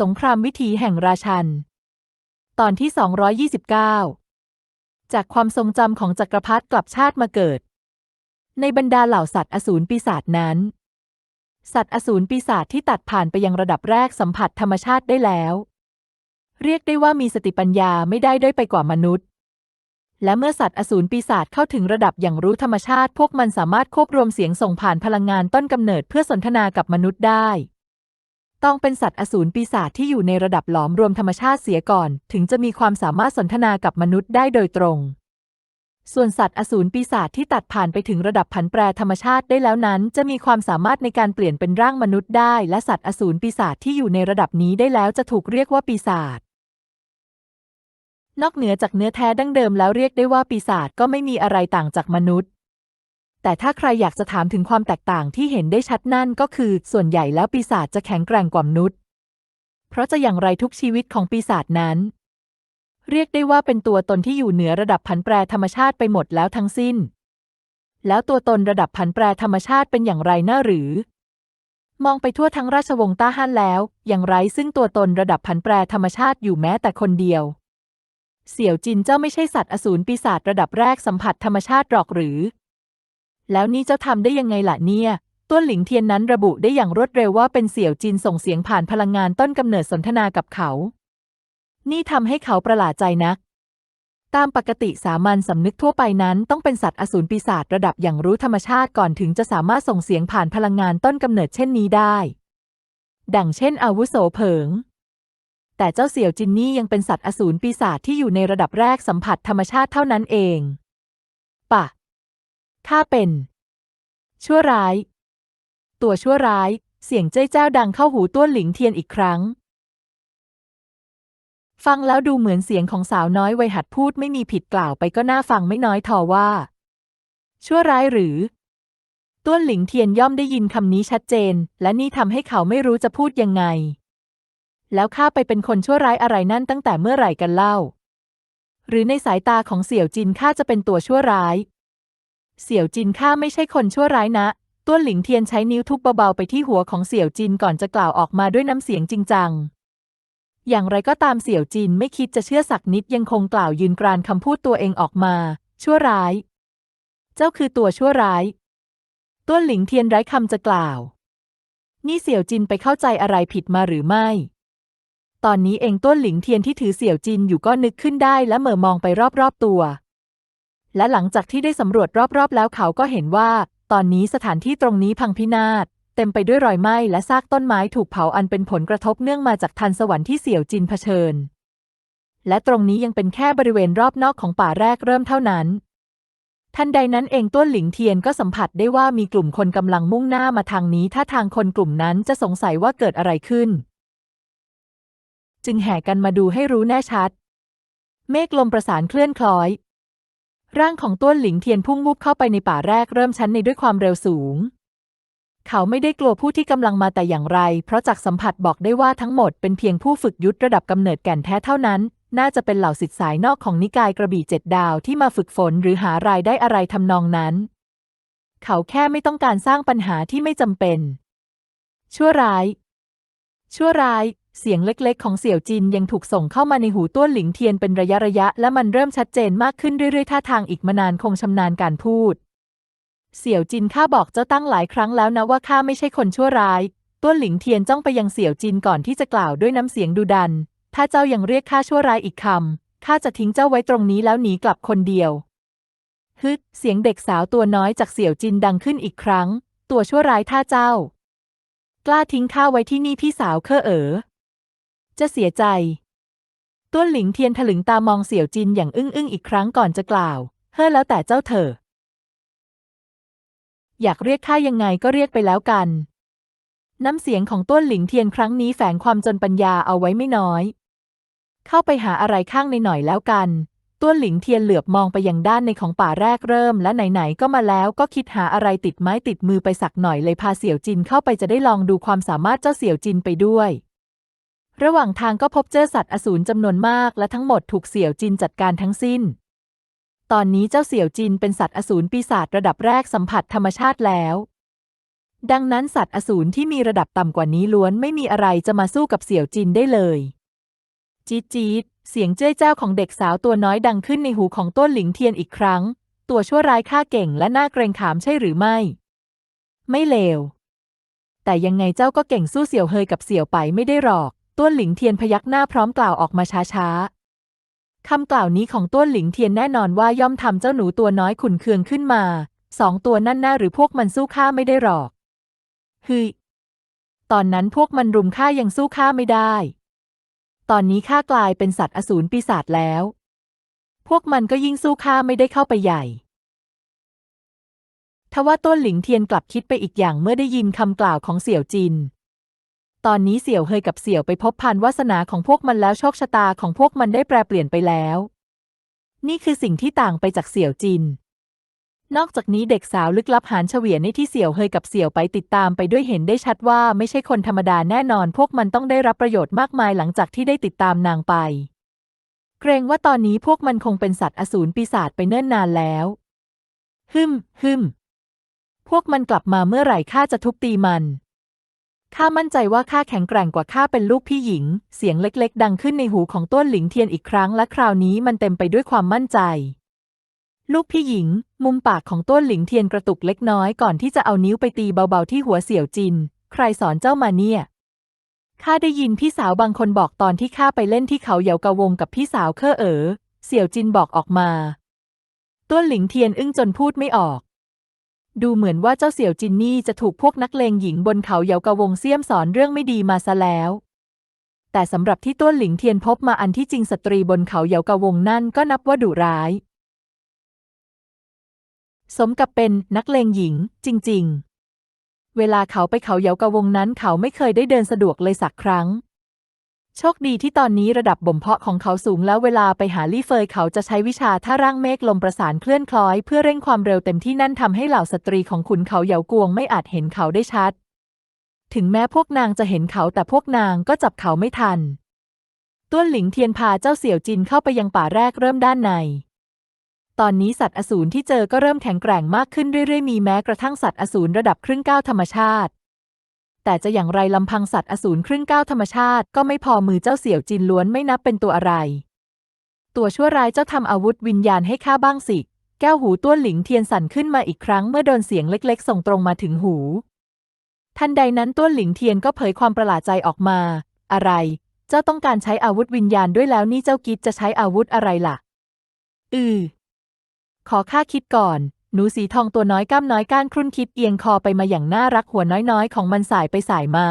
สงครามวิถีแห่งราชัน ตอนที่ 229 จากความทรงจำของจักรพรรดิกลับชาติมาเกิด ในบรรดาเหล่าสัตว์อสูรปีศาจนั้น สัตว์อสูรปีศาจที่ตัดผ่านไปยังระดับแรกสัมผัสธรรมชาติได้แล้ว เรียกได้ว่ามีสติปัญญาไม่ได้ด้อยไปกว่ามนุษย์ และเมื่อสัตว์อสูรปีศาจเข้าถึงระดับอย่างรู้ธรรมชาติ พวกมันสามารถควบรวมเสียงส่งผ่านพลังงานต้นกำเนิดเพื่อสนทนากับมนุษย์ได้ ต้องเป็นสัตว์อสูรปีศาจที่อยู่ในระดับหลอมรวมธรรมชาติเสียก่อน ถึงจะมีความสามารถสนทนากับมนุษย์ได้โดยตรง ส่วนสัตว์อสูรปีศาจที่ตัดผ่านไปถึงระดับผันแปรธรรมชาติได้แล้วนั้น จะมีความสามารถในการเปลี่ยนเป็นร่างมนุษย์ได้ และสัตว์อสูรปีศาจที่อยู่ในระดับนี้ได้แล้วจะถูกเรียกว่าปีศาจนอกเหนือจากเนื้อแท้ดั้งเดิมแล้วเรียกได้ว่าปีศาจก็ไม่มีอะไรต่างจากมนุษย์ แต่ถ้าใครอยากจะถามถึงความแตกต่างที่เห็นได้ชัดนั่นก็คือ ส่วนใหญ่แล้วปีศาจจะแข็งแกร่งกว่ามนุษย์ เพราะจะอย่างไรทุกชีวิตของปีศาจนั้น เรียกได้ว่าเป็นตัวตนที่อยู่เหนือระดับผันแปรธรรมชาติไปหมดแล้วทั้งสิ้น แล้วตัวตนระดับผันแปรธรรมชาติเป็นอย่างไรน่าหรือ มองไปทั่วทั้งราชวงศ์ต้าฮั่นแล้ว อย่างไรซึ่งตัวตนระดับผันแปรธรรมชาติอยู่แม้แต่คนเดียว เสี่ยวจินเจ้าไม่ใช่สัตว์อสูรปีศาจระดับแรกสัมผัสธรรมชาติหรอกหรือ แล้วนี่เจ้าทำได้ยังไงล่ะเนี่ยต้วนหลิงเทียนนั้นระบุได้อย่างรวดเร็วว่าเป็นเสี่ยวจินส่งเสียงผ่านพลังงานต้นกำเนิดสนทนากับเขา นี่ทำให้เขาประหลาดใจนัก ตามปกติสามัญสำนึกทั่วไปนั้นต้องเป็นสัตว์อสูรปีศาจระดับอย่างรู้ธรรมชาติก่อนถึงจะสามารถส่งเสียงผ่านพลังงานต้นกำเนิดเช่นนี้ได้ ดังเช่น อาวุโสเผิง แต่เจ้าเสี่ยวจินนี่ยังเป็นสัตว์อสูรปีศาจที่อยู่ในระดับแรกสัมผัสธรรมชาติเท่านั้นเอง ปะ ข้าเป็น ชั่วร้าย ตัวชั่วร้าย เสียงเจ้ยเจ้าดังเข้าหูต้วนหลิงเทียนอีกครั้ง ฟังแล้วดูเหมือนเสียงของสาวน้อยวัยหัดพูดไม่มีผิดกล่าวไปก็น่าฟังไม่น้อยทอว่า ชั่วร้ายหรือ ต้วนหลิงเทียนย่อมได้ยินคำนี้ชัดเจน และนี่ทำให้เขาไม่รู้จะพูดยังไง แล้วข้าไปเป็นคนชั่วร้ายอะไรนั่นตั้งแต่เมื่อไหร่กันเล่า หรือในสายตาของเสี่ยวจินข้าจะเป็นตัวชั่วร้าย เสี่ยวจินข้าไม่ใช่คนชั่วร้ายนะต้วนหลิงเทียนใช้นิ้วทุบเบาๆไปที่หัวของเสี่ยวจินก่อนจะกล่าวออกมาด้วยน้ำเสียงจริงจัง อย่างไรก็ตามเสี่ยวจินไม่คิดจะเชื่อสักนิดยังคงกล่าวยืนกรานคำพูดตัวเองออกมา ชั่วร้าย เจ้าคือตัวชั่วร้ายต้วนหลิงเทียนไร้คำจะกล่าว นี่เสี่ยวจินไปเข้าใจอะไรผิดมาหรือไม่ ตอนนี้เองต้วนหลิงเทียนที่ถือเสี่ยวจินอยู่ก็นึกขึ้นได้และเหม่อมองไปรอบๆตัว และหลังจากที่ได้สำรวจรอบๆ แล้วเขาก็เห็นว่า ตอนนี้สถานที่ตรงนี้พังพินาศเต็มไปด้วยรอยไหม้และซากต้นไม้ถูกเผาอันเป็นผลกระทบเนื่องมาจากทันสวรรค์ที่เสี่ยวจินเผชิญ และตรงนี้ยังเป็นแค่บริเวณรอบนอกของป่าแรกเริ่มเท่านั้น ทันใดนั้นเองต้วนหลิงเทียนก็สัมผัสได้ว่ามีกลุ่มคนกำลังมุ่งหน้ามาทางนี้ ถ้าทางคนกลุ่มนั้นจะสงสัยว่าเกิดอะไรขึ้น จึงแห่กันมาดูให้รู้แน่ชัด เมฆลมประสานเคลื่อนคล้อย ร่างของต้วนหลิงเทียนพุ่งวุบเข้าไปในป่าแรกเริ่มชั้นในด้วยความเร็วสูง เขาไม่ได้กลัวผู้ที่กำลังมาแต่อย่างไร เพราะจากสัมผัสบอกได้ว่าทั้งหมดเป็นเพียงผู้ฝึกยุทธระดับกำเนิดแก่นแท้เท่านั้น น่าจะเป็นเหล่าสิทธิสายนอกของนิกายกระบี่เจ็ดดาวที่มาฝึกฝนหรือหารายได้อะไรทำนองนั้น เขาแค่ไม่ต้องการสร้างปัญหาที่ไม่จำเป็น ชั่วร้าย ชั่วร้าย เสียงเล็กๆ ของเสี่ยวจินยังถูกส่งเข้ามาในหูต้วนหลิงเทียนเป็นระยะระยะ และมันเริ่มชัดเจนมากขึ้นเรื่อยๆ ท่าทางอีกมานานคงชำนาญการพูด เสี่ยวจินข้าบอกเจ้าตั้งหลายครั้งแล้วนะว่าข้าไม่ใช่คนชั่วร้าย ต้วนหลิงเทียนจ้องไปยังเสี่ยวจินก่อนที่จะกล่าวด้วยน้ำเสียงดุดัน ถ้าเจ้ายังเรียกข้าชั่วร้ายอีกคำข้าจะทิ้งเจ้าไว้ตรงนี้แล้วหนีกลับคนเดียวฮึเสียงเด็กสาวตัวน้อยจากเสี่ยวจินดังขึ้นอีกครั้ง ตัวชั่วร้ายท่าเจ้า กล้าทิ้งข้าไว้ที่นี่พี่สาวเคอเอ๋อ จะเสียใจต้วนหลิงเทียนถลึงตามองเสี่ยวจินอย่างอึ้งอึ้งอีกครั้งก่อนจะกล่าว เฮ้อแล้วแต่เจ้าเถอะ อยากเรียกข้ายังไงก็เรียกไปแล้วกัน น้ำเสียงของต้วนหลิงเทียนครั้งนี้แฝงความจนปัญญาเอาไว้ไม่น้อย เข้าไปหาอะไรข้างในหน่อยแล้วกันต้วนหลิงเทียนเหลือบมองไปยังด้านในของป่าแรกเริ่ม และไหนๆก็มาแล้วก็คิดหาอะไรติดไม้ติดมือไปสักหน่อยเลยพาเสี่ยวจินเข้าไปจะได้ลองดูความสามารถเจ้าเสี่ยวจินไปด้วย ระหว่างทางก็พบเจอสัตว์อสูรจำนวนมากและทั้งหมดถูกเสี่ยวจินจัดการทั้งสิ้น ตอนนี้เจ้าเสี่ยวจินเป็นสัตว์อสูรปีศาจระดับแรกสัมผัสธรรมชาติแล้ว ดังนั้นสัตว์อสูรที่มีระดับต่ำกว่านี้ล้วนไม่มีอะไรจะมาสู้กับเสี่ยวจินได้เลย จี๊ดจี๊ดเสียงเจ้ยเจ้าของเด็กสาวตัวน้อยดังขึ้นในหูของต้นหลิงเทียนอีกครั้ง ตัวชั่วร้ายข้าเก่งและน่าเกรงขามใช่หรือไม่ ไม่เลว แต่ยังไงเจ้าก็เก่งสู้เสี่ยวเฮยกับเสี่ยวไปไม่ได้หรอก ต้นหลิงเทียนพยักหน้าพร้อมกล่าวออกมาช้าๆคำกล่าวนี้ของต้นหลิงเทียนแน่นอนว่าย่อมทำเจ้าหนูตัวน้อยขุนเคืองขึ้นมาสองตัวนั่นหน้าหรือพวกมันสู้ข้าไม่ได้หรอกฮึตอนนั้นพวกมันรุมข้ายังสู้ข้าไม่ได้ ตอนนี้ข้ากลายเป็นสัตว์อสูรปีศาจแล้ว พวกมันก็ยิ่งสู้ข้าไม่ได้เข้าไปใหญ่ทว่าต้นหลิงเทียนกลับคิดไปอีกอย่างเมื่อได้ยินคำกล่าวของเสี่ยวจิน ตอนนี้เสี่ยวเฮยกับเสี่ยวไปพบพันวาสนาของพวกมันแล้วโชคชะตาของพวกมันได้แปรเปลี่ยนไปแล้ว นี่คือสิ่งที่ต่างไปจากเสี่ยวจิน นอกจากนี้เด็กสาวลึกลับหานเฉวียนในที่เสี่ยวเฮยกับเสี่ยวไปติดตามไปด้วยเห็นได้ชัดว่าไม่ใช่คนธรรมดาแน่นอน พวกมันต้องได้รับประโยชน์มากมายหลังจากที่ได้ติดตามนางไป เกรงว่าตอนนี้พวกมันคงเป็นสัตว์อสูรปีศาจไปเนิ่นนานแล้ว ฮึมฮึมพวกมันกลับมาเมื่อไหร่ข้าจะทุบตีมัน ข้ามั่นใจว่าข้าแข็งแกร่งกว่าข้าเป็นลูกพี่หญิง เสียงเล็กๆ ดังขึ้นในหูของต้นหลิงเทียนอีกครั้งและคราวนี้มันเต็มไปด้วยความมั่นใจ ลูกพี่หญิง มุมปากของต้นหลิงเทียนกระตุกเล็กน้อยก่อนที่จะเอานิ้วไปตีเบาๆที่หัวเสี่ยวจิน ใครสอนเจ้ามาเนี่ยข้าได้ยินพี่สาวบางคนบอกตอนที่ข้าไปเล่นที่เขาเหยากะวงกับพี่สาวเคอเอ๋อเสี่ยวจินบอกออกมา ต้นหลิงเทียนอึ้งจนพูดไม่ออก ดูเหมือนว่าเจ้าเสี่ยวจินนี่จะถูกพวกนักเลงหญิงบนเขาเหยากะวงเสี่ยมสอนเรื่องไม่ดีมาซะแล้ว แต่สำหรับที่ต้นหลิงเทียนพบมาอันที่จริงสตรีบนเขาเหยากะวงนั่นก็นับว่าดุร้าย สมกับเป็นนักเลงหญิง จริง ๆ เวลาเขาไปเขาเหยากะวงนั้นเขาไม่เคยได้เดินสะดวกเลยสักครั้ง โชคดีที่ตอนนี้ระดับบ่มเพาะของเขาสูงแล้วเวลาไปหาลี่เฟยเขาจะใช้วิชาท่าร่างเมฆลมประสานเคลื่อนคล้อย เพื่อเร่งความเร็วเต็มที่นั่นทำให้เหล่าสตรีของขุนเขาเหยากวงไม่อาจเห็นเขาได้ชัด ถึงแม้พวกนางจะเห็นเขาแต่พวกนางก็จับเขาไม่ทัน ต้วนหลิงเทียนพาเจ้าเสี่ยวจินเข้าไปยังป่าแรกเริ่มด้านใน ตอนนี้สัตว์อสูรที่เจอก็เริ่มแข็งแกร่งมากขึ้นเรื่อยๆมีแม้กระทั่งสัตว์อสูรระดับครึ่งก้าวธรรมชาติ แต่จะอย่างไรลำพังสัตว์อสูรครึ่งก้าวธรรมชาติก็ไม่พอมือเจ้าเสี่ยวจินล้วนไม่นับเป็นตัวอะไร ตัวชั่วร้ายเจ้าทำอาวุธวิญญาณให้ข้าบ้างสิ แก้วหูต้วนหลิงเทียนสั่นขึ้นมาอีกครั้งเมื่อโดนเสียงเล็กๆ ส่งตรงมาถึงหู ทันใดนั้นต้วนหลิงเทียนก็เผยความประหลาดใจออกมา อะไร เจ้าต้องการใช้อาวุธวิญญาณด้วยแล้วนี่เจ้ากิจจะใช้อาวุธอะไรล่ะ อือขอข้าคิดก่อน หนูสีทองตัวน้อยก้ามน้อยก้านครุ่นคิดเอียงคอไปมาอย่างน่ารักหัวน้อยๆ ของมันสายไปสายมา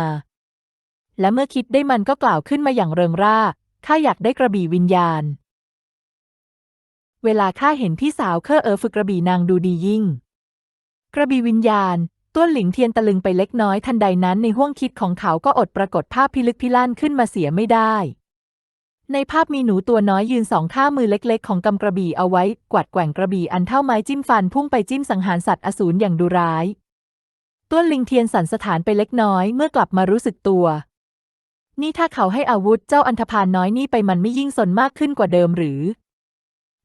และเมื่อคิดได้มันก็กล่าวขึ้นมาอย่างเริงร่าข้าอยากได้กระบี่วิญญาณ เวลาข้าเห็นพี่สาวเคอเออฝึกกระบี่นางดูดียิ่ง กระบี่วิญญาณต้วนหลิงเทียนตะลึงไปเล็กน้อยทันใดนั้นในห้วงคิดของเขาก็อดปรากฏภาพพิลึกพิลั่นขึ้นมาเสียไม่ได้ ในภาพมีหนูตัวน้อยยืนสองข้ามือเล็กๆ ของกำกระบี่เอาไว้ กวาดแกว่งกระบี่อันเท่าไม้จิ้มฟันพุ่งไปจิ้มสังหารสัตว์อสูรอย่างดุร้ายต้วนลิงเทียนสันสถานไปเล็กน้อยเมื่อกลับมารู้สึกตัว นี่ถ้าเขาให้อาวุธเจ้าอันธพาลน้อยนี่ไปมันไม่ยิ่งสนมากขึ้นกว่าเดิมหรือ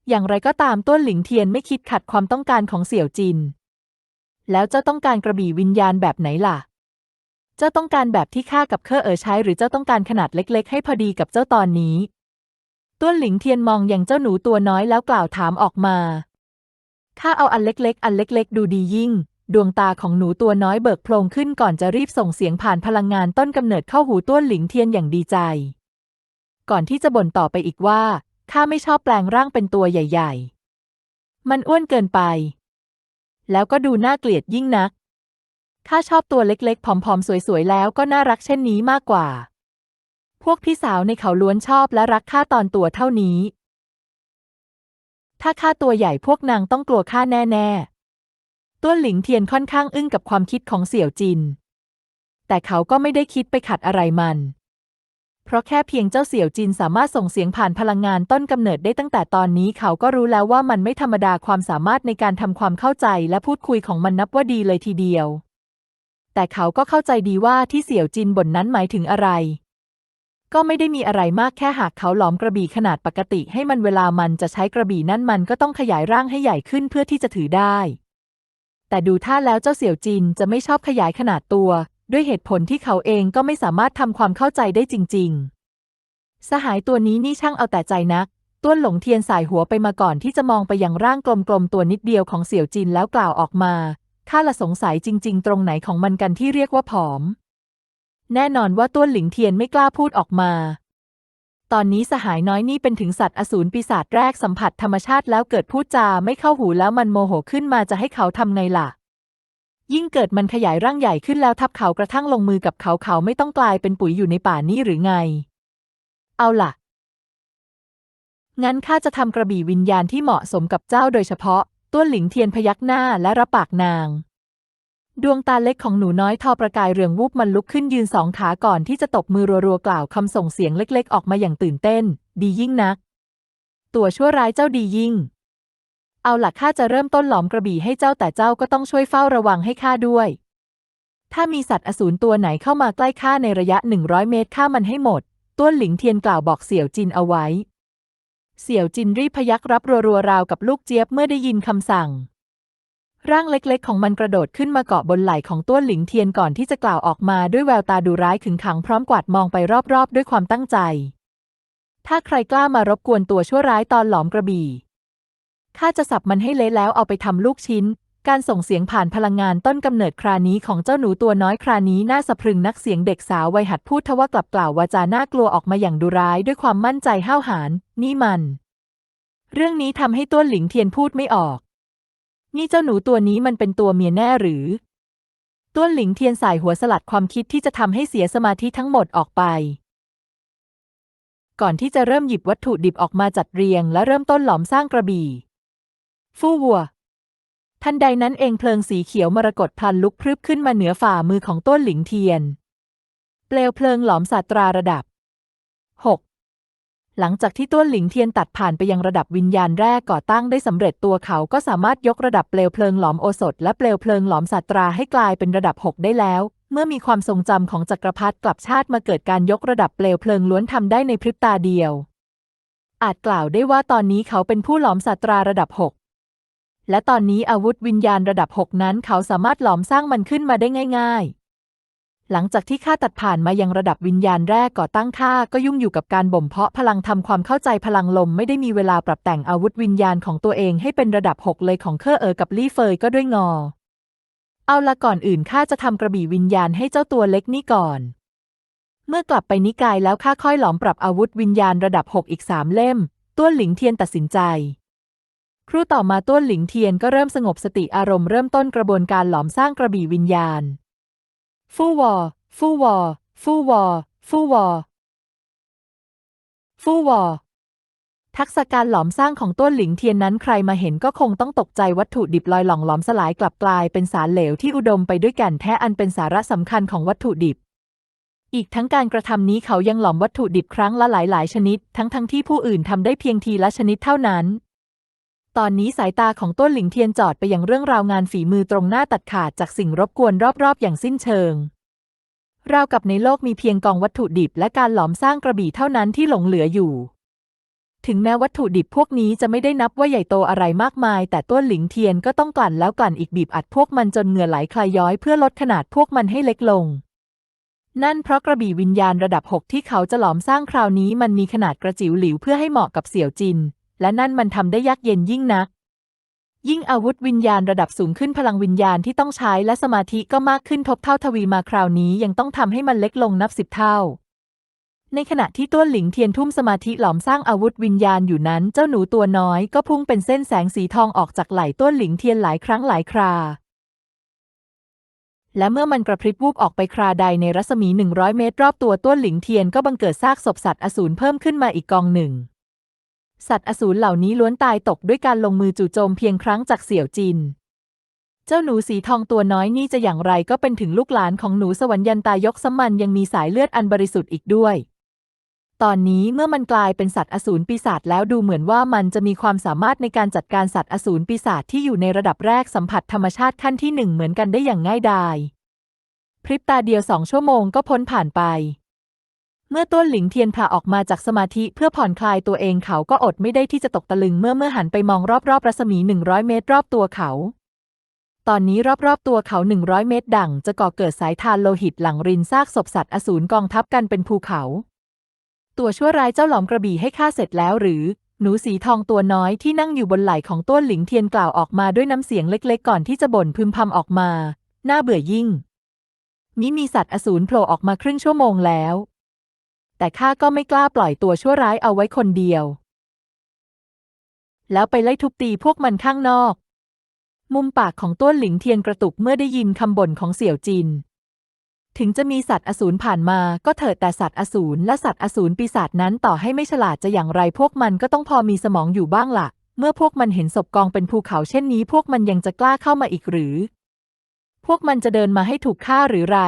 อย่างไรก็ตามต้วนหลิงเทียนไม่คิดขัดความต้องการของเสี่ยวจิน แล้วเจ้าต้องการกระบี่วิญญาณแบบไหนล่ะเจ้าต้องการแบบที่ข้ากับเคอเอ๋อใช้หรือเจ้าต้องการขนาดเล็ก ๆ ให้พอดีกับเจ้าตอนนี้ ต้วนหลิงเทียนมองอย่างเจ้าหนูตัวน้อยแล้วกล่าวถามออกมา ข้าเอาอันเล็กๆ อันเล็กๆ ดูดียิ่ง ดวงตาของหนูตัวน้อยเบิกโพลงขึ้นก่อนจะรีบส่งเสียงผ่านพลังงานต้นกำเนิดเข้าหูต้วนหลิงเทียนอย่างดีใจ ก่อนที่จะบ่นต่อไปอีกว่า ข้าไม่ชอบแปลงร่างเป็นตัวใหญ่ ๆ มันอ้วนเกินไป แล้วก็ดูน่าเกลียดยิ่งนัก ข้าชอบตัวเล็กๆ ผอมๆ สวยๆ แล้วก็น่ารักเช่นนี้มากกว่า พวกพี่สาวในเขาล้วนชอบและรักข้าตอนตัวเท่านี้ ถ้าข้าตัวใหญ่พวกนางต้องกลัวข้าแน่ๆ ต้วนหลิงเทียนค่อนข้างอึ้งกับความคิดของเสี่ยวจิน แต่เขาก็ไม่ได้คิดไปขัดอะไรมัน เพราะแค่เพียงเจ้าเสี่ยวจินสามารถส่งเสียงผ่านพลังงานต้นกำเนิดได้ตั้งแต่ตอนนี้เขาก็รู้แล้วว่ามันไม่ธรรมดาความสามารถในการทำความเข้าใจและพูดคุยของมันนับว่าดีเลยทีเดียว แต่เขาก็เข้าใจดีว่าที่เสี่ยวจินบ่นนั้นหมายถึงอะไร ก็ไม่ได้มีอะไรมากแค่หากเขาหลอมกระบี่ขนาดปกติ ให้มันเวลามันจะใช้กระบี่นั่นมันก็ต้องขยายร่างให้ใหญ่ขึ้นเพื่อที่จะถือได้ แต่ดูท่าแล้วเจ้าเสี่ยวจินจะไม่ชอบขยายขนาดตัว ด้วยเหตุผลที่เขาเองก็ไม่สามารถทำความเข้าใจได้จริง ๆ สหายตัวนี้นี่ช่างเอาแต่ใจนักต้วนหลงเทียนสายหัวไปมาก่อนที่จะมองไปยังร่างกลมๆตัวนิดเดียวของเสี่ยวจินแล้วกล่าวออกมาข้าละสงสัยจริง ๆ ตรงไหนของมันกันที่เรียกว่าผอม แน่นอนว่าต้วนหลิงเทียนไม่กล้าพูดออกมา ตอนนี้สหายน้อยนี่เป็นถึงสัตว์อสูรปีศาจแรกสัมผัสธรรมชาติแล้วเกิดพูดจาไม่เข้าหูแล้วมันโมโหขึ้นมาจะให้เขาทำไงล่ะ ยิ่งเกิดมันขยายร่างใหญ่ขึ้นแล้วทับเขากระทั่งลงมือกับเขาเขาไม่ต้องกลายเป็นปุ๋ยอยู่ในป่านี้หรือไง เอาล่ะ งั้นข้าจะทำกระบี่วิญญาณที่เหมาะสมกับเจ้าโดยเฉพาะ ต้วนหลิงเทียนพยักหน้าและรับปากนาง ดวงตาเล็กของหนูน้อยทอประกายเรืองวูบมันลุกขึ้นยืนสองขาก่อนที่จะตบมือรัวๆกล่าวคำส่งเสียงเล็กๆ ออกมาอย่างตื่นเต้น ดียิ่งนัก ตัวชั่วร้ายเจ้าดียิ่ง เอาหล่ะข้าจะเริ่มต้นหลอมกระบี่ให้เจ้าแต่เจ้าก็ต้องช่วยเฝ้าระวังให้ข้าด้วย ถ้ามีสัตว์อสูรตัวไหนเข้ามาใกล้ข้าในระยะหนึ่งร้อยเมตรฆ่ามันให้หมด ต้วนหลิงเทียนกล่าวบอกเสี่ยวจินเอาไว้ เสี่ยวจินรีพยักรับรัวๆราวกับลูกเจี๊ยบเมื่อได้ยินคำสั่ง ร่างเล็กๆ ของมันกระโดดขึ้นมาเกาะบนไหล่ของต้วหลิงเทียนก่อนที่จะกล่าวออกมาด้วยแววตาดูร้ายขึงขังพร้อมกวาดมองไปรอบๆ ด้วยความตั้งใจ ถ้าใครกล้ามารบกวนตัวชั่วร้ายตอนหลอมกระบี่ ข้าจะสับมันให้เละแล้วเอาไปทำลูกชิ้น การส่งเสียงผ่านพลังงานต้นกำเนิดครานี้ของเจ้าหนูตัวน้อยครานี้น่าสะพรึงนักเสียงเด็กสาววัยหัดพูดทว่ากลับกล่าววาจาน่ากลัวออกมาอย่างดุร้ายด้วยความมั่นใจห้าวหาญนี่มัน เรื่องนี้ทำให้ต้วหลิงเทียนพูดไม่ออก นี่เจ้าหนูตัวนี้มันเป็นตัวเมียแน่หรือ ต้วนหลิงเทียนสายหัวสลัดความคิดที่จะทำให้เสียสมาธิทั้งหมดออกไป ก่อนที่จะเริ่มหยิบวัตถุดิบออกมาจัดเรียง และเริ่มต้นหลอมสร้างกระบี่ ฟู่วัว ทันใดนั้นเองเพลิงสีเขียวมรกตพลันลุกพรึบขึ้นมาเหนือฝ่ามือของต้นหลิงเทียน เปลวเพลิงหลอมศาตราระดับ 6. หลังจากที่ต้นหลิงเทียนตัดผ่านไปยังระดับวิญญาณแรกก่อตั้งได้สำเร็จตัวเขาก็สามารถยกระดับเปลวเพลิงหลอมโอสถ และเปลวเพลิงหลอมศาสตราให้กลายเป็นระดับ 6 ได้แล้ว เมื่อมีความทรงจำของจักรพรรดิกลับชาติมาเกิดการยกระดับเปลวเพลิงล้วนทำได้ในพริบตาเดียว อาจกล่าวได้ว่าตอนนี้เขาเป็นผู้หลอมศาสตราระดับ 6 และตอนนี้อาวุธวิญญาณระดับ 6 นั้นเขาสามารถหลอมสร้างมันขึ้นมาได้ง่าย ๆ หลังจากที่ข้าตัดผ่านมายังระดับวิญญาณแรกก่อตั้งข้าก็ยุ่งอยู่กับการบ่มเพาะพลังทำความเข้าใจพลังลมไม่ได้มีเวลาปรับแต่งอาวุธวิญญาณของตัวเองให้เป็นระดับ6เลยของเคอเออกับลี่เฟยก็ด้วยงอ เอาละก่อนอื่นข้าจะทำกระบี่วิญญาณให้เจ้าตัวเล็กนี่ก่อน เมื่อกลับไปนิกายแล้วข้าค่อยหลอมปรับอาวุธวิญญาณระดับ6อีกสามเล่มต้วนหลิงเทียนตัดสินใจครู่ต่อมาต้วนหลิงเทียนก็เริ่มสงบสติอารมณ์เริ่มต้นกระบวนการหลอมสร้างกระบี่วิญญาณ ฟู่วอ ฟู่วอ ฟู่วอ ฟู่วอ ฟู่วอ ทักษะการหลอมสร้างของต้นหลิงเทียนนั้นใครมาเห็นก็คงต้องตกใจวัตถุดิบลอยหลองหลอมสลายกลับกลายเป็นสารเหลวที่อุดมไปด้วยแก่นแท้อันเป็นสาระสำคัญของวัตถุดิบอีกทั้งการกระทำนี้เขายังหลอมวัตถุดิบครั้งละหลายๆ ชนิด ทั้งทั้งที่ผู้อื่นทำได้เพียงทีละชนิดเท่านั้น ตอนนี้สายตาของต้นหลิงเทียนจอดไปยังเรื่องราวงานฝีมือตรงหน้าตัดขาดจากสิ่งรบกวนรอบๆ อย่างสิ้นเชิง ราวกับในโลกมีเพียงกองวัตถุดิบและการหลอมสร้างกระบี่เท่านั้นที่หลงเหลืออยู่ ถึงแม้วัตถุดิบพวกนี้จะไม่ได้นับว่าใหญ่โตอะไรมากมาย แต่ต้นหลิงเทียนก็ต้องกลั่นแล้วกลั่นอีกบีบอัดพวกมันจนเหงื่อไหลคลายย้อยเพื่อลดขนาดพวกมันให้เล็กลงนั่นเพราะกระบี่วิญญาณระดับ6ที่เขาจะหลอมสร้างคราวนี้มันมีขนาดกระจิ๋วหลิวเพื่อให้เหมาะกับเสี่ยวจิน และนั่นมันทำได้ยากเย็นยิ่งนัก ยิ่งอาวุธวิญญาณระดับสูงขึ้นพลังวิญญาณที่ต้องใช้และสมาธิก็มากขึ้นทบเท่าทวีมาคราวนี้ยังต้องทำให้มันเล็กลงนับสิบเท่า ในขณะที่ต้วหลิงเทียนทุ่มสมาธิหลอมสร้างอาวุธวิญญาณอยู่นั้นเจ้าหนูตัวน้อยก็พุ่งเป็นเส้นแสงสีทองออกจากไหล่ต้วหลิงเทียนหลายครั้งหลายคราและเมื่อมันกระพริบวูบออกไปคราใดในรัศมี 100 เมตรรอบตัวต้วนหลิงเทียนก็บังเกิดซากศพสัตว์อสูรเพิ่มขึ้นมาอีกกองหนึ่ง สัตว์อสูรเหล่านี้ล้วนตายตกด้วยการลงมือจู่โจมเพียงครั้งจากเสี่ยวจิน เจ้าหนูสีทองตัวน้อยนี่จะอย่างไรก็เป็นถึงลูกหลานของหนูสวรรยันตายกสมันยังมีสายเลือดอันบริสุทธิ์อีกด้วย ตอนนี้เมื่อมันกลายเป็นสัตว์อสูรปีศาจแล้วดูเหมือนว่ามันจะมีความสามารถในการจัดการสัตว์อสูรปีศาจที่อยู่ในระดับแรกสัมผัสธรรมชาติขั้นที่หนึ่งเหมือนกันได้อย่างง่ายดายพริบตาเดียวสองชั่วโมงก็พ้นผ่านไป เมื่อต้นหลิงเทียนผ่าออกมาจากสมาธิเพื่อผ่อนคลายตัวเองเขาก็อดไม่ได้ที่จะตกตะลึงเมื่อเมื่อหันไปมองรอบๆรัศมี 100 เมตรรอบตัวเขา ตอนนี้รอบๆตัวเขาหนึ่งร้อยเมตรดั่ง จะก่อเกิดสายทานโลหิตหลังรินซากศพสัตว์อสูรกองทัพกันเป็นภูเขา ตัวชั่วร้ายเจ้าหลอมกระบี่ให้ข้าเสร็จแล้วหรือ หนูสีทองตัวน้อยที่นั่งอยู่บนไหล่ของต้นหลิงเทียนกล่าวออกมาด้วยน้ำเสียงเล็กๆ ก่อนที่จะบ่นพึมพำออกมา น่าเบื่อยิ่งนี้มีสัตว์อสูรโผล่ออกมาครึ่งชั่วโมงแล้ว แต่ข้าก็ไม่กล้าปล่อยตัวชั่วร้ายเอาไว้คนเดียว แล้วไปไล่ทุบตีพวกมันข้างนอก มุมปากของต้วนหลิงเทียนกระตุกเมื่อได้ยินคำบ่นของเสี่ยวจิน ถึงจะมีสัตว์อสูรผ่านมาก็เถิดแต่สัตว์อสูรและสัตว์อสูรปีศาจนั้นต่อให้ไม่ฉลาดจะอย่างไรพวกมันก็ต้องพอมีสมองอยู่บ้างละ่ะ เมื่อพวกมันเห็นศพกองเป็นภูเขาเช่นนี้พวกมันยังจะกล้าเข้ามาอีกหรือ พวกมันจะเดินมาให้ถูกฆ่าหรือไร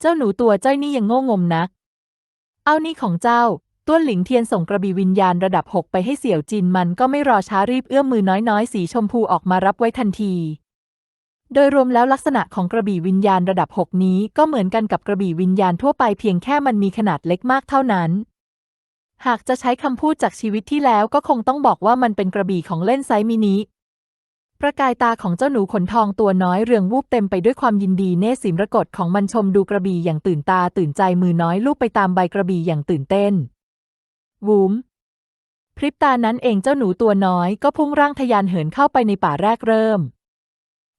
เจ้าหนูตัวเจ้านี่ยังโง่งมนัก เอานี่ของเจ้า ต้วนหลิงเทียนส่งกระบี่วิญญาณระดับหกไปให้เสี่ยวจินมันก็ไม่รอช้ารีบเอื้อมมือน้อยๆ สีชมพูออกมารับไว้ทันที โดยรวมแล้วลักษณะของกระบี่วิญญาณระดับหกนี้ก็เหมือนกันกับกระบี่วิญญาณทั่วไปเพียงแค่มันมีขนาดเล็กมากเท่านั้นหากจะใช้คำพูดจากชีวิตที่แล้วก็คงต้องบอกว่ามันเป็นกระบี่ของเล่นไซส์มินิ ประกายตาของเจ้าหนูขนทองตัวน้อยเรืองวูบเต็มไปด้วยความยินดีเนสิมรกตของมันชมดูกระบี่อย่างตื่นตาตื่นใจมือน้อยลูบไปตามใบกระบี่อย่างตื่นเต้น วูม พริบตานั้นเองเจ้าหนูตัวน้อยก็พุ่งร่างทะยานเหินเข้าไปในป่าแรกเริ่ม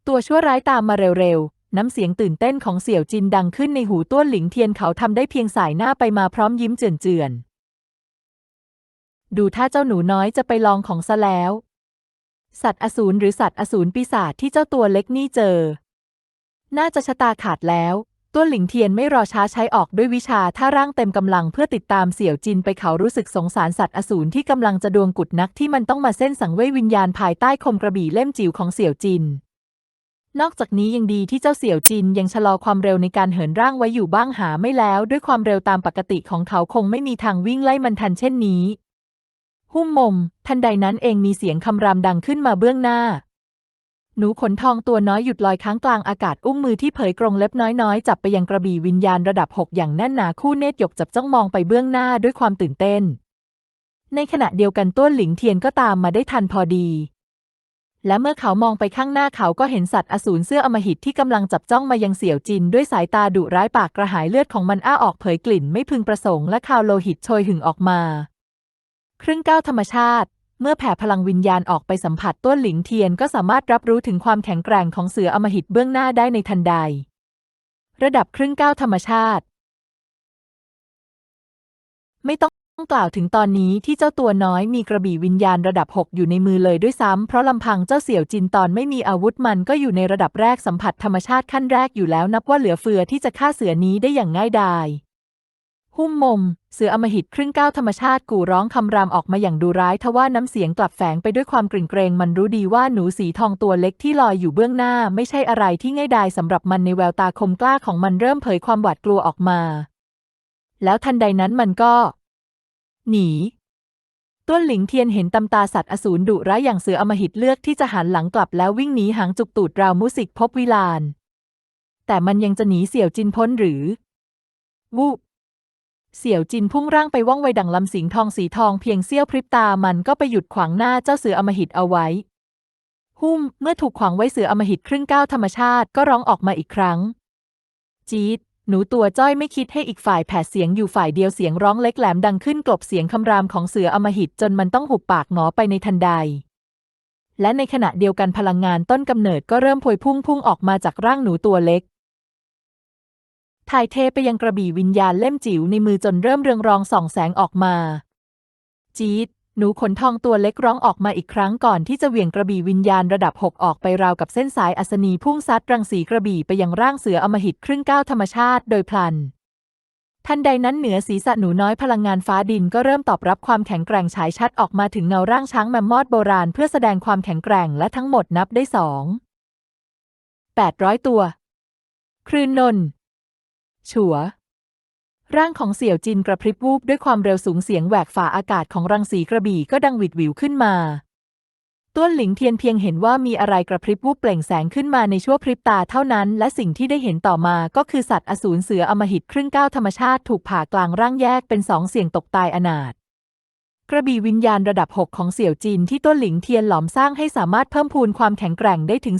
ตัวชั่วร้ายตามมาเร็วๆ น้ำเสียงตื่นเต้นของเสี่ยวจินดังขึ้นในหูต้วนหลิงเทียนเขาทำได้เพียงสายหน้าไปมาพร้อมยิ้มเจือนๆดูถ้าเจ้าหนูน้อยจะไปลองของซะแล้ว สัตว์อสูรหรือสัตว์อสูรปีศาจที่เจ้าตัวเล็กนี่เจอ น่าจะชะตาขาดแล้วต้วหลิงเทียนไม่รอช้าใช้ออกด้วยวิชาท่าร่างเต็มกำลังเพื่อติดตามเสี่ยวจินไปเขารู้สึกสงสารสัตว์อสูรที่กำลังจะดวงกุดนักที่มันต้องมาเส้นสังเวยวิญญาณภายใต้คมกระบี่เล่มจิ๋วของเสี่ยวจิน นอกจากนี้ยังดีที่เจ้าเสี่ยวจินยังชะลอความเร็วในการเหินร่างไว้อยู่บ้างหาไม่แล้ว ด้วยความเร็วตามปกติของเขาคงไม่มีทางวิ่งไล่มันทันเช่นนี้ หุ้มมม ทันใดนั้นเองมีเสียงคำรามดังขึ้นมาเบื้องหน้า หนูขนทองตัวน้อยหยุดลอยค้างกลางอากาศอุ้งมือที่เผยกรงเล็บน้อยๆ จับไปยังกระบี่วิญญาณระดับหกอย่างแน่นหนาคู่เนตรหยกจับจ้องมองไปเบื้องหน้าด้วยความตื่นเต้น ในขณะเดียวกันต้วนหลิงเทียนก็ตามมาได้ทันพอดีและเมื่อเขามองไปข้างหน้าเขาก็เห็นสัตว์อสูรเสื้ออมหิตที่กำลังจับจ้องมายังเสี่ยวจิน ด้วยสายตาดุร้ายปากกระหายเลือดของมันอ้าออกเผยกลิ่นไม่พึงประสงค์และคาวโลหิตโชยหึงออกมา ครึ่งก้าวธรรมชาติ เมื่อแผ่พลังวิญญาณออกไปสัมผัสต้นหลิงเทียนก็สามารถรับรู้ถึงความแข็งแกร่งของเสืออมหิตเบื้องหน้าได้ในทันใด ระดับครึ่งก้าวธรรมชาติ ไม่ต้องกล่าวถึงตอนนี้ที่เจ้าตัวน้อยมีกระบี่วิญญาณระดับ 6 อยู่ในมือเลยด้วยซ้ำเพราะลำพังเจ้าเสี่ยวจินตอนไม่มีอาวุธมันก็อยู่ในระดับแรกสัมผัสธรรมชาติขั้นแรกอยู่แล้วนับว่าเหลือเฟือที่จะฆ่าเสือนี้ได้อย่างง่ายดาย หุ้มมม เสืออมหิตครึ่งก้าวธรรมชาติกู่ร้องคำรามออกมาอย่างดูร้ายทว่าน้ำเสียงกลับแฝงไปด้วยความกริ่งเกรงมันรู้ดีว่าหนูสีทองตัวเล็กที่ลอยอยู่เบื้องหน้า ไม่ใช่อะไรที่ง่ายดายสำหรับมันในแววตาคมกล้าของมันเริ่มเผยความหวาดกลัวออกมา แล้วทันใดนั้นมันก็ หนีต้วนหลิงเทียนเห็นตำตาสัตว์อสูรดุร้ายอย่างเสืออมหิตเลือกที่จะหันหลังกลับแล้ววิ่งหนีหางจุกตูดราวมุสิกพบวิลาน แต่มันยังจะหนีเสี่ยวจินพ้นหรือ วูบ เสี่ยวจินพุ่งร่างไปว่องไวดังลำสิงทองสีทองเพียงเสี้ยวพริบตามันก็ไปหยุดขวางหน้าเจ้าเสืออมหิตเอาไว้ หุ้มเมื่อถูกขวางไว้เสืออมหิตครึ่งก้าวธรรมชาติก็ร้องออกมาอีกครั้ง จี๊ดหนูตัวจ้อยไม่คิดให้อีกฝ่ายแผดเสียงอยู่ฝ่ายเดียวเสียงร้องเล็กแหลมดังขึ้นกลบเสียงคำรามของเสืออมหิตจนมันต้องหุบปากหงอไปในทันใด และในขณะเดียวกันพลังงานต้นกำเนิดก็เริ่มพวยพุ่งพุ่งออกมาจากร่างหนูตัวเล็ก ถ่ายเทไปยังกระบี่วิญญาณเล่มจิ๋วในมือจนเริ่มเรืองรองส่องแสงออกมา จี๊ดหนูขนทองตัวเล็กร้องออกมาอีกครั้งก่อนที่จะเหวี่ยงกระบี่วิญญาณระดับหกออกไปราวกับเส้นสายอัศนีพุ่งซัดรังสีกระบี่ไปยังร่างเสืออมหิตครึ่งก้าวธรรมชาติโดยพลัน ทันใดนั้นเหนือศีรษะหนูน้อยพลังงานฟ้าดินก็เริ่มตอบรับความแข็งแกร่งฉายชัดออกมาถึงเงาร่างช้างแมมมอดโบราณเพื่อแสดงความแข็งแกร่งและทั้งหมดนับได้สองแปดร้อยตัวคลืนนน ฉัวร่างของเสี่ยวจินกระพริบวูบด้วยความเร็วสูงเสียงแหวกฝ่าอากาศของรังสีกระบี่ก็ดังหวิดหวิวขึ้นมาต้วนหลิงเทียนเพียงเห็นว่ามีอะไรกระพริบวูบเปล่งแสงขึ้นมาในชั่วพริบตาเท่านั้น และสิ่งที่ได้เห็นต่อมาก็คือสัตว์อสูรเสืออมหิตครึ่งก้าวธรรมชาติถูกผ่ากลางร่างแยกเป็นสองเสี่ยงตกตายอนาถกระบี่วิญญาณระดับ 6 ของเสี่ยวจินที่ต้นหลิงเทียนหลอมสร้างให้สามารถเพิ่มพูนความแข็งแกร่งได้ถึง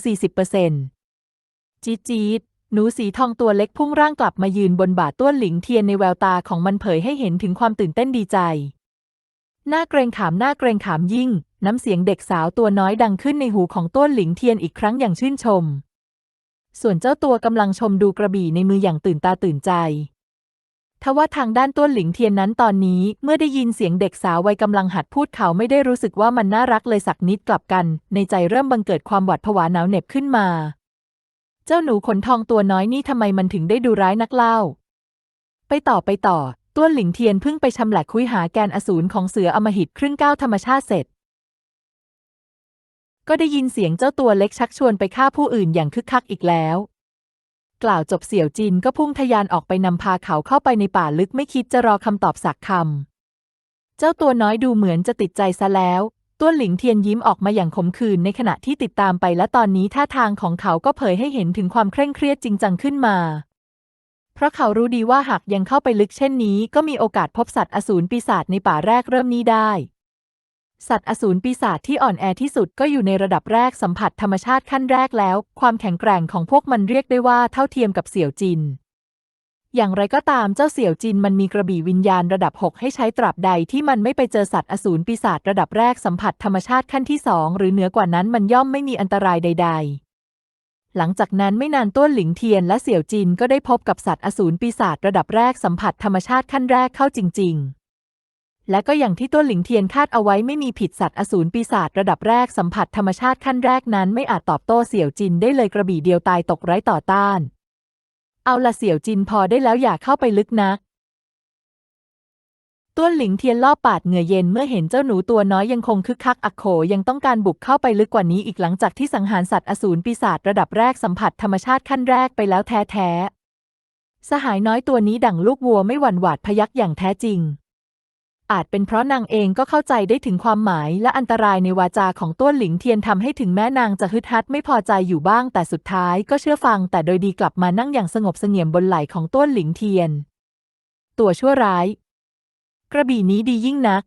40%จี๊ดจี๊ด หนูสีทองตัวเล็กพุ่งร่างกลับมายืนบนบ่าต้วนหลิงเทียนในแววตาของมันเผยให้เห็นถึงความตื่นเต้นดีใจ หน้าเกรงขามหน้าเกรงขามยิ่ง น้ำเสียงเด็กสาวตัวน้อยดังขึ้นในหูของต้วนหลิงเทียนอีกครั้งอย่างชื่นชม ส่วนเจ้าตัวกำลังชมดูกระบี่ในมืออย่างตื่นตาตื่นใจทว่าทางด้านต้วนหลิงเทียนนั้นตอนนี้เมื่อได้ยินเสียงเด็กสาววัยกำลังหัดพูดเขาไม่ได้รู้สึกว่ามันน่ารักเลยสักนิดกลับกัน ในใจเริ่มบังเกิดความหวาดผวาหนาวเหน็บขึ้นมา เจ้าหนูขนทองตัวน้อยนี่ทำไมมันถึงได้ดูร้ายนักเล่า ไปต่อไปต่อต้วนหลิงเทียนเพิ่งไปชำแหละคุยหาแกนอสูรของเสืออมหิตครึ่งก้าวธรรมชาติเสร็จ ก็ได้ยินเสียงเจ้าตัวเล็กชักชวนไปฆ่าผู้อื่นอย่างคึกคักอีกแล้ว กล่าวจบเสี่ยวจินก็พุ่งทะยานออกไปนำพาเขาเข้าไปในป่าลึกไม่คิดจะรอคำตอบสักคำเจ้าตัวน้อยดูเหมือนจะติดใจซะแล้ว ต้วนหลิงเทียนยิ้มออกมาอย่างขมขื่นในขณะที่ติดตามไปและตอนนี้ท่าทางของเขาก็เผยให้เห็นถึงความเคร่งเครียดจริงจังขึ้นมา เพราะเขารู้ดีว่าหากยังเข้าไปลึกเช่นนี้ ก็มีโอกาสพบสัตว์อสูรปีศาจในป่าแรกเริ่มนี้ได้ สัตว์อสูรปีศาจที่อ่อนแอที่สุดก็อยู่ในระดับแรกสัมผัสธรรมชาติขั้นแรกแล้ว ความแข็งแกร่งของพวกมันเรียกได้ว่าเท่าเทียมกับเสี่ยวจิน อย่างไรก็ตามเจ้าเสี่ยวจินมันมีกระบี่วิญญาณระดับ 6 ให้ใช้ตราบใดที่มันไม่ไปเจอสัตว์อสูรปีศาจระดับแรกสัมผัสธรรมชาติขั้นที่สองหรือเหนือกว่านั้นมันย่อมไม่มีอันตรายใด ๆ หลังจากนั้นไม่นานต้วนหลิงเทียนและเสี่ยวจินก็ได้พบกับสัตว์อสูรปีศาจระดับแรกสัมผัสธรรมชาติขั้นแรกเข้าจริง ๆ และก็อย่างที่ต้นหลิงเทียนคาดเอาไว้ไม่มีผิดสัตว์อสูรปีศาจระดับแรกสัมผัสธรรมชาติขั้นแรกนั้น ไม่อาจตอบโต้เสี่ยวจินได้เลยกระบี่เดียวตายตกไร้ต่อต้าน เอาละเสี่ยวจินพอได้แล้วอย่าเข้าไปลึกนัก ต้วนหลิงเทียนล่อปาดเหงื่อเย็นเมื่อเห็นเจ้าหนูตัวน้อยยังคงคึกคักอักโขยังต้องการบุกเข้าไปลึกกว่านี้อีกหลังจากที่สังหารสัตว์อสูรปีศาจระดับแรกสัมผัสธรรมชาติขั้นแรกไปแล้วแท้ๆสหายน้อยตัวนี้ดั่งลูกวัวไม่หวั่นหวาดพยักอย่างแท้จริง อาจเป็นเพราะนางเองก็เข้าใจได้ถึงความหมายและอันตรายในวาจาของต้วนหลิงเทียนทำให้ถึงแม้นางจะฮึดฮัดไม่พอใจอยู่บ้างแต่สุดท้ายก็เชื่อฟังแต่โดยดีกลับมานั่งอย่างสงบเสงี่ยมบนไหล่ของต้วนหลิงเทียน ตัวชั่วร้าย กระบี่นี้ดียิ่งนัก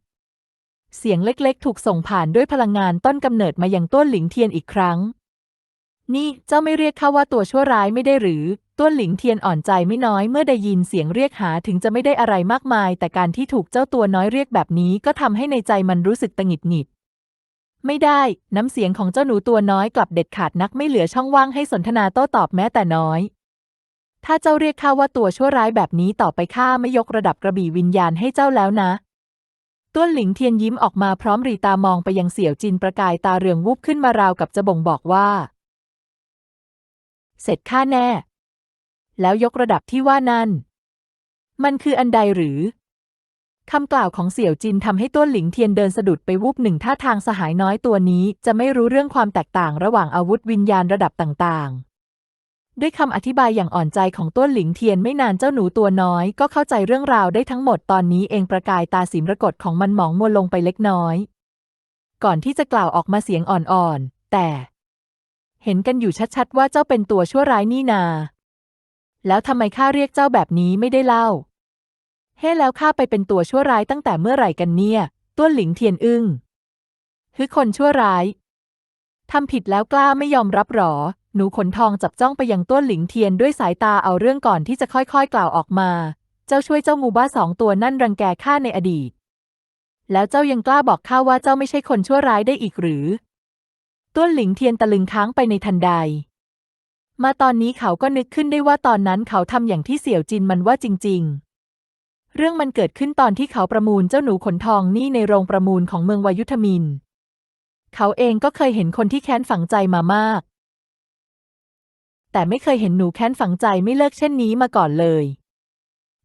เสียงเล็กๆ ถูกส่งผ่านด้วยพลังงานต้นกำเนิดมายังต้วนหลิงเทียนอีกครั้ง นี่เจ้าไม่เรียกข้าว่าตัวชั่วร้ายไม่ได้หรือ ต้วนหลิงเทียนอ่อนใจไม่น้อยเมื่อได้ยินเสียงเรียกหาถึงจะไม่ได้อะไรมากมาย แต่การที่ถูกเจ้าตัวน้อยเรียกแบบนี้ก็ทำให้ในใจมันรู้สึกตังหงิดหงิด ไม่ได้ น้ำเสียงของเจ้าหนูตัวน้อยกลับเด็ดขาดนักไม่เหลือช่องว่างให้สนทนาโต้ตอบแม้แต่น้อย ถ้าเจ้าเรียกข้าว่าตัวชั่วร้ายแบบนี้ต่อไปข้าไม่ยกระดับกระบี่วิญญาณให้เจ้าแล้วนะต้วนหลิงเทียนยิ้มออกมาพร้อมรีตามองไปยังเสี่ยวจินประกายตาเรืองวูบขึ้นมาราวกับจะบ่งบอกว่า เสร็จข้าแน่ แล้วยกระดับที่ว่านั่น มันคืออันใดหรือคำกล่าวของเสี่ยวจินทำให้ต้วนหลิงเทียนเดินสะดุดไปวูบหนึ่งท่าทางสหายน้อยตัวนี้จะไม่รู้เรื่องความแตกต่างระหว่างอาวุธวิญญาณระดับต่างๆ ด้วยคำอธิบายอย่างอ่อนใจของต้วนหลิงเทียนไม่นานเจ้าหนูตัวน้อย ก็เข้าใจเรื่องราวได้ทั้งหมดตอนนี้เองประกายตาสีมรกตของมันหมองมัวลงไปเล็กน้อย ก่อนที่จะกล่าวออกมาเสียงอ่อนๆแต่ เห็นกันอยู่ชัดๆว่าเจ้าเป็นตัวชั่วร้ายนี่นา แล้วทำไมข้าเรียกเจ้าแบบนี้ไม่ได้เล่า เฮ้แล้วข้าไปเป็นตัวชั่วร้ายตั้งแต่เมื่อไหร่กันเนี่ยต้วนหลิงเทียนอึ้งฮึคนชั่วร้ายทำผิดแล้วกล้าไม่ยอมรับหรอ หนูขนทองจับจ้องไปยังต้วนหลิงเทียนด้วยสายตาเอาเรื่องก่อนที่จะค่อยๆกล่าวออกมา เจ้าช่วยเจ้ามูบ้าสองตัวนั่นรังแกข้าในอดีต แล้วเจ้ายังกล้าบอกข้าว่าเจ้าไม่ใช่คนชั่วร้ายได้อีกหรือต้วนหลิงเทียนตะลึงค้างไปในทันใด มาตอนนี้เขาก็นึกขึ้นได้ว่าตอนนั้นเขาทำอย่างที่เสี่ยวจินมันว่าจริง ๆ เรื่องมันเกิดขึ้นตอนที่เขาประมูลเจ้าหนูขนทองนี่ในโรงประมูลของเมืองวายุทมิน เขาเองก็เคยเห็นคนที่แค้นฝังใจมามาก แต่ไม่เคยเห็นหนูแค้นฝังใจไม่เลิกเช่นนี้มาก่อนเลย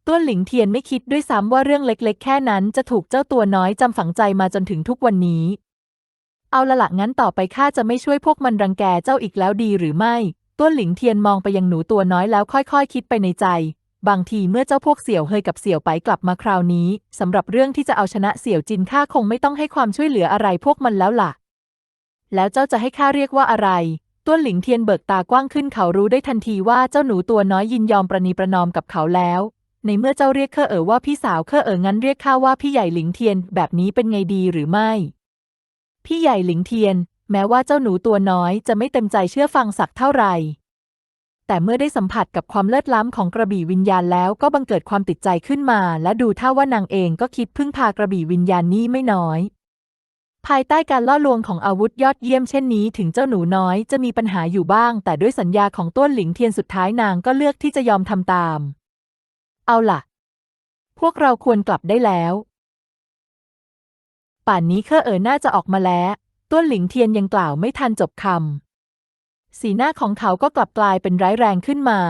ต้วนหลิงเทียนไม่คิดด้วยซ้ำว่าเรื่องเล็กๆ แค่นั้นจะถูกเจ้าตัวน้อยจำฝังใจมาจนถึงทุกวันนี้ เอาละละงั้นต่อไปข้าจะไม่ช่วยพวกมันรังแกเจ้าอีกแล้วดีหรือไม่ ต้วนหลิงเทียนมองไปยังหนูตัวน้อยแล้วค่อยๆคคิดไปในใจ บางทีเมื่อเจ้าพวกเสี่ยวเฮยกับเสี่ยวไปกลับมาคราวนี้สำหรับเรื่องที่จะเอาชนะเสี่ยวจินข้าคงไม่ต้องให้ความช่วยเหลืออะไรพวกมันแล้วล่ะ แล้วเจ้าจะให้ข้าเรียกว่าอะไรต้วนหลิงเทียนเบิกตากว้างขึ้นเขารู้ได้ทันทีว่าเจ้าหนูตัวน้อยยินยอมประนีประนอมกับเขาแล้ว ในเมื่อเจ้าเรียกเคอเอ๋อว่าพี่สาวเคอเอ๋องั้นเรียกข้าว่าพี่ใหญ่หลิงเทียน แบบนี้เป็นไงดีหรือไม่ พี่ใหญ่หลิงเทียน แม้ว่าเจ้าหนูตัวน้อยจะไม่เต็มใจเชื่อฟังสักเท่าไหร่แต่เมื่อได้สัมผัสกับความเลิศล้ำของกระบี่วิญญาณแล้วก็บังเกิดความติดใจขึ้นมา และดูท่าว่านางเองก็คิดพึ่งพากระบี่วิญญาณนี้ไม่น้อย ภายใต้การล่อลวงของอาวุธยอดเยี่ยมเช่นนี้ถึงเจ้าหนูน้อยจะมีปัญหาอยู่บ้าง แต่ด้วยสัญญาของต้นหลิงเทียนสุดท้ายนางก็เลือกที่จะยอมทำตาม เอาล่ะ พวกเราควรกลับได้แล้ว ป่านนี้เคอเอ๋อน่าจะออกมาแล้ว ต้นหลิงเทียนยังกล่าวไม่ทันจบคำ สีหน้าของเขาก็กลับกลายเป็นร้ายแรงขึ้นมา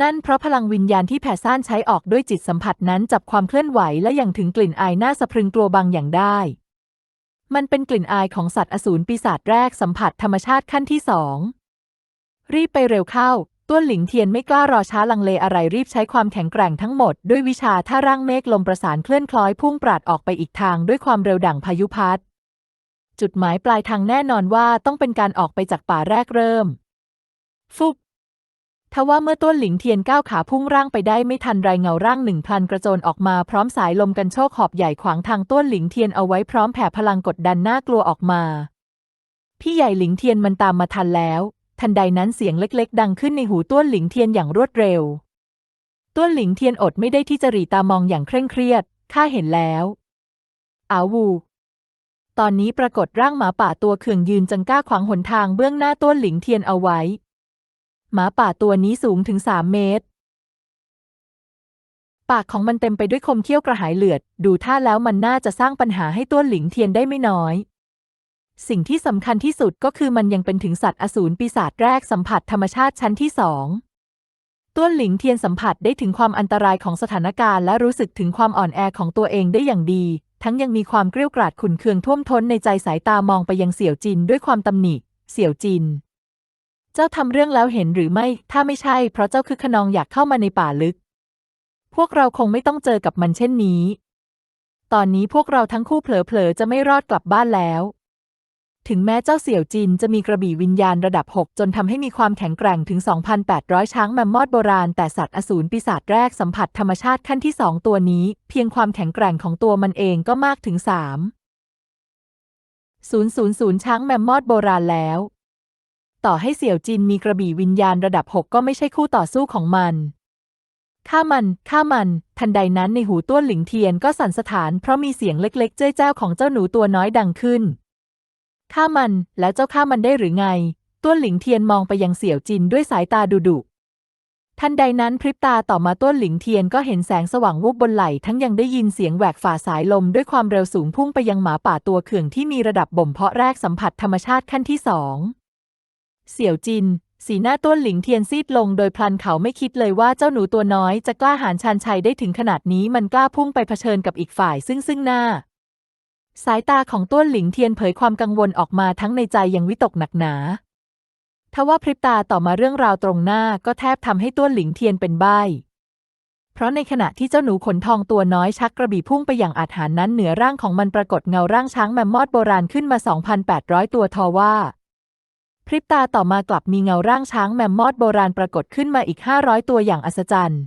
นั่นเพราะพลังวิญญาณที่แผ่ซ่านใช้ออกด้วยจิตสัมผัสนั้นจับความเคลื่อนไหวและยังถึงกลิ่นอายน่าสะพรึงกลัวบางอย่างได้ มันเป็นกลิ่นอายของสัตว์อสูรปีศาจแรกสัมผัสธรรมชาติขั้นที่สอง รีบไปเร็วเข้าต้วนหลิงเทียนไม่กล้ารอช้าลังเลอะไรรีบใช้ความแข็งแกร่งทั้งหมด ด้วยวิชาท่าร่างเมฆลมประสานเคลื่อนคล้อยพุ่งปราดออกไปอีกทางด้วยความเร็วดั่งพายุพัด จุดหมายปลายทางแน่นอนว่าต้องเป็นการออกไปจากป่าแรกเริ่ม ฟุบทว่าเมื่อต้นหลิงเทียนก้าวขาพุ่งร่างไปได้ไม่ทันไรเงาร่างหนึ่งพลันกระโจนออกมาพร้อมสายลมกันโชกหอบใหญ่ขวางทางต้นหลิงเทียนเอาไว้พร้อมแผ่พลังกดดันน่ากลัวออกมา พี่ใหญ่หลิงเทียนมันตามมาทันแล้ว ทันใดนั้นเสียงเล็ก ๆ ดังขึ้นในหูต้วนหลิงเทียนอย่างรวดเร็ว ต้วนหลิงเทียนอดไม่ได้ที่จะรีตามองอย่างเคร่งเครียดข้าเห็นแล้วอาวู ตอนนี้ปรากฏร่างหมาป่าตัวเขื่องยืนจังก้าขวางหนทางเบื้องหน้าต้วนหลิงเทียนเอาไว้ หมาป่าตัวนี้สูงถึงสามเมตร ปากของมันเต็มไปด้วยคมเขี้ยวกระหายเลือด ดูท่าแล้วมันน่าจะสร้างปัญหาให้ต้วนหลิงเทียนได้ไม่น้อย สิ่งที่สำคัญที่สุดก็คือมันยังเป็นถึงสัตว์อสูรปีศาจแรกสัมผัสธรรมชาติชั้นที่สองต้วนหลิงเทียนสัมผัสได้ถึงความอันตรายของสถานการณ์และรู้สึกถึงความอ่อนแอของตัวเองได้อย่างดี ทั้งยังมีความเกรี้ยวกราดขุนเคืองท่วมท้นในใจสายตามองไปยังเสี่ยวจินด้วยความตำหนิ เสี่ยวจิน เจ้าทำเรื่องแล้วเห็นหรือไม่ ถ้าไม่ใช่ เพราะเจ้าคือขนองอยากเข้ามาในป่าลึก พวกเราคงไม่ต้องเจอกับมันเช่นนี้ ตอนนี้พวกเราทั้งคู่เผลอๆจะไม่รอดกลับบ้านแล้ว ถึงแม้เจ้าเสี่ยวจินจะมีกระบี่วิญญาณระดับ 6 จนทำให้มีความแข็งแกร่งถึง 2,800 ช้างแมมมอดโบราณ แต่สัตว์อสูรปีศาจแรกสัมผัสธรรมชาติขั้นที่ 2 ตัวนี้ เพียงความแข็งแกร่งของตัวมันเองก็มากถึง 3 000 ช้างแมมมอดโบราณแล้ว ต่อให้เสี่ยวจินมีกระบี่วิญญาณระดับ 6 ก็ไม่ใช่คู่ต่อสู้ของมันฆ่ามันฆ่ามัน ทันใดนั้นในหูต้วนหลิงเทียนก็สั่นสะท้านเพราะมีเสียงเล็กๆ เจ้ยเจ้าของเจ้าหนูตัวน้อยดังขึ้น ฆ่ามันแล้วเจ้าฆ่ามันได้หรือไงต้วนหลิงเทียนมองไปยังเสี่ยวจินด้วยสายตาดุดุทันใดนั้นพริบตาต่อมาต้วนหลิงเทียนก็เห็นแสงสว่างวูบบนไหล่ทั้งยังได้ยินเสียงแหวกฝ่าสายลมด้วยความเร็วสูงพุ่งไปยังหมาป่าตัวเขื่องที่มีระดับบ่มเพาะแรกสัมผัสธรรมชาติขั้นที่สอง เสี่ยวจิน สีหน้าต้นหลิงเทียนซีดลงโดยพลันเขาไม่คิดเลยว่าเจ้าหนูตัวน้อยจะกล้าหาญชาญชัยได้ถึงขนาดนี้มันกล้าพุ่งไปเผชิญกับอีกฝ่ายซึ่งซึ่งหน้า สายตาของต้วนหลิงเทียนเผยความกังวลออกมาทั้งในใจยังวิตกหนักหนาทว่าพริบตาต่อมาเรื่องราวตรงหน้าก็แทบทำให้ต้วนหลิงเทียนเป็นใบ้เพราะในขณะที่เจ้าหนูขนทองตัวน้อยชักกระบี่พุ่งไปอย่างอาถรรพ์นั้นเหนือร่างของมันปรากฏเงาร่างช้างแมมมอดโบราณขึ้นมา 2,800 ตัวทว่าพริบตาต่อมากลับมีเงาร่างช้างแมมมอดโบราณปรากฏขึ้นมาอีก 500 ตัวอย่างอัศจรรย์